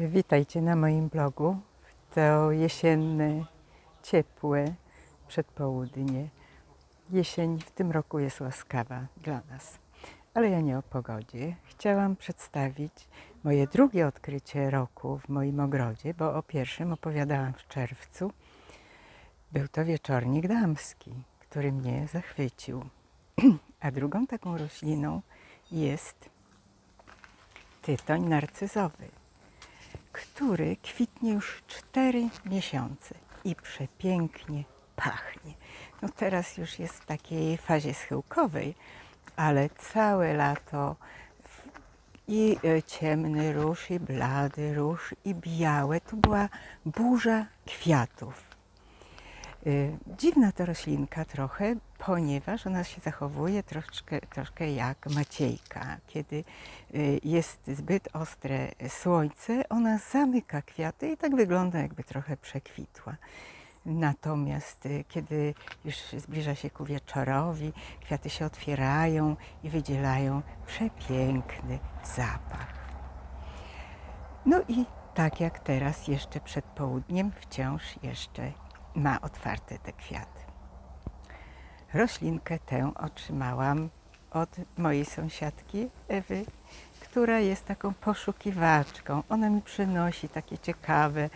Witajcie na moim blogu. To jesienne, ciepłe przedpołudnie. Jesień w tym roku jest łaskawa dla nas. Ale ja nie o pogodzie. Chciałam przedstawić moje drugie odkrycie roku w moim ogrodzie, bo o pierwszym opowiadałam w czerwcu. Był to wieczornik damski, który mnie zachwycił. A drugą taką rośliną jest tytoń narcyzowy który kwitnie już 4 miesiące i przepięknie pachnie. No teraz już jest w takiej fazie schyłkowej, ale całe lato i e, ciemny róż, i blady róż, i białe. To była burza kwiatów. Y, Dziwna to roślinka trochę, ponieważ ona się zachowuje troszkę, troszkę jak maciejka. Kiedy y, jest zbyt ostre słońce, ona zamyka kwiaty i tak wygląda, jakby trochę przekwitła. Natomiast y, kiedy już zbliża się ku wieczorowi, kwiaty się otwierają i wydzielają przepiękny zapach. No i tak jak teraz, jeszcze przed południem, wciąż jeszcze ma otwarte te kwiaty. Roślinkę tę otrzymałam od mojej sąsiadki Ewy, która jest taką poszukiwaczką. Ona mi przynosi takie ciekawe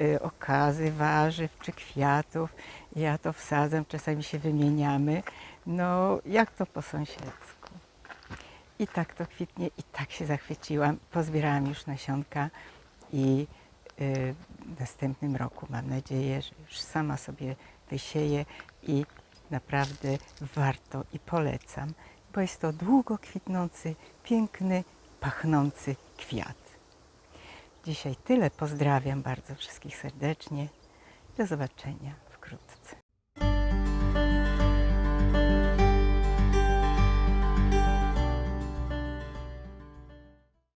y, okazy warzyw czy kwiatów. Ja to wsadzam, czasami się wymieniamy. No, jak to po sąsiedzku. I tak to kwitnie i tak się zachwyciłam. Pozbierałam już nasionka i y, w następnym roku mam nadzieję, że już sama sobie wysieję i naprawdę warto i polecam, bo jest to długo kwitnący, piękny, pachnący kwiat. Dzisiaj tyle. Pozdrawiam bardzo wszystkich serdecznie. Do zobaczenia wkrótce.